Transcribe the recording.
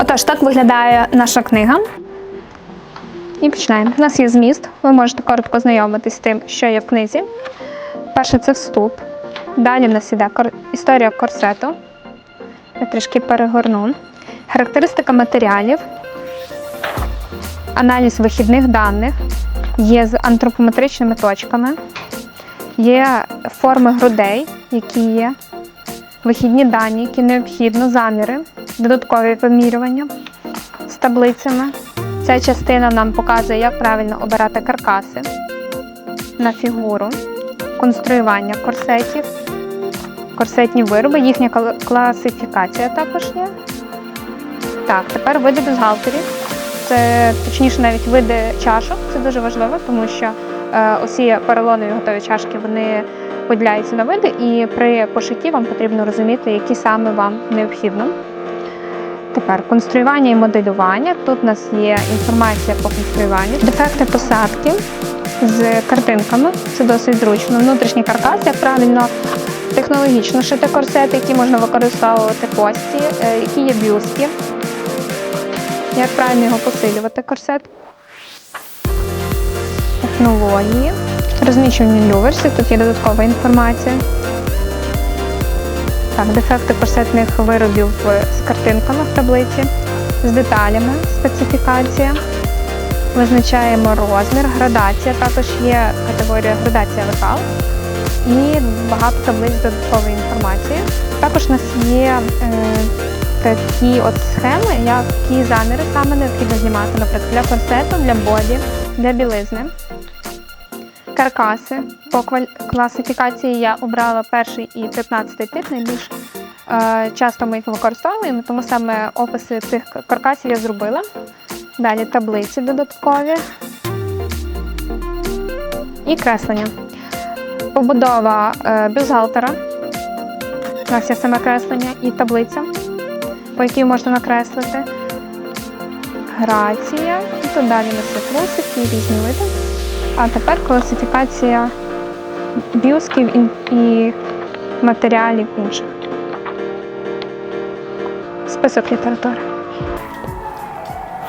Отож, так виглядає наша книга. І починаємо. У нас є зміст. Ви можете коротко знайомитись з тим, що є в книзі. Перше це вступ. Далі в нас іде історія корсету. Я трішки перегорну. Характеристика матеріалів, аналіз вихідних даних, є з антропометричними точками, є форми грудей, які є, вихідні дані, які необхідно, заміри, додаткові вимірювання з таблицями. Ця частина нам показує, як правильно обирати каркаси на фігуру, конструювання корсетів, корсетні вироби, їхня класифікація також є. Так, тепер види бюстгальтерів. Це точніше навіть види чашок. Це дуже важливо, тому що е, усі поролонові готові чашки вони поділяються на види, і при пошитті вам потрібно розуміти, які саме вам необхідно. Тепер конструювання і моделювання. Тут у нас є інформація по конструюванню, дефекти посадки з картинками. Це досить зручно. Внутрішній каркас, як правильно технологічно шити корсети, які можна використовувати кості, е, які є бюстки. Як правильно його посилювати корсет. Технології. Розміщування люверсів, тут є додаткова інформація. Так, дефекти корсетних виробів з картинками в таблиці, з деталями, специфікація. Визначаємо розмір, градація. Також є категорія градація лекал і багато таблиць додаткової інформації. Також у нас є е, такі от схеми, які заміри саме необхідно знімати, наприклад, для корсету, для боді, для білизни. Каркаси. По класифікації я обрала перший і 15 тип. Найбільш е, часто ми їх використовуємо, тому саме описи цих каркасів я зробила. Далі таблиці додаткові і креслення. Побудова е, бюстгальтера. У нас є саме креслення і таблиця, по якій можна накреслити. Грація. І тут далі у нас є трусики і різні види. А тепер класифікація бюсків і, і матеріалів інших. Список літератури.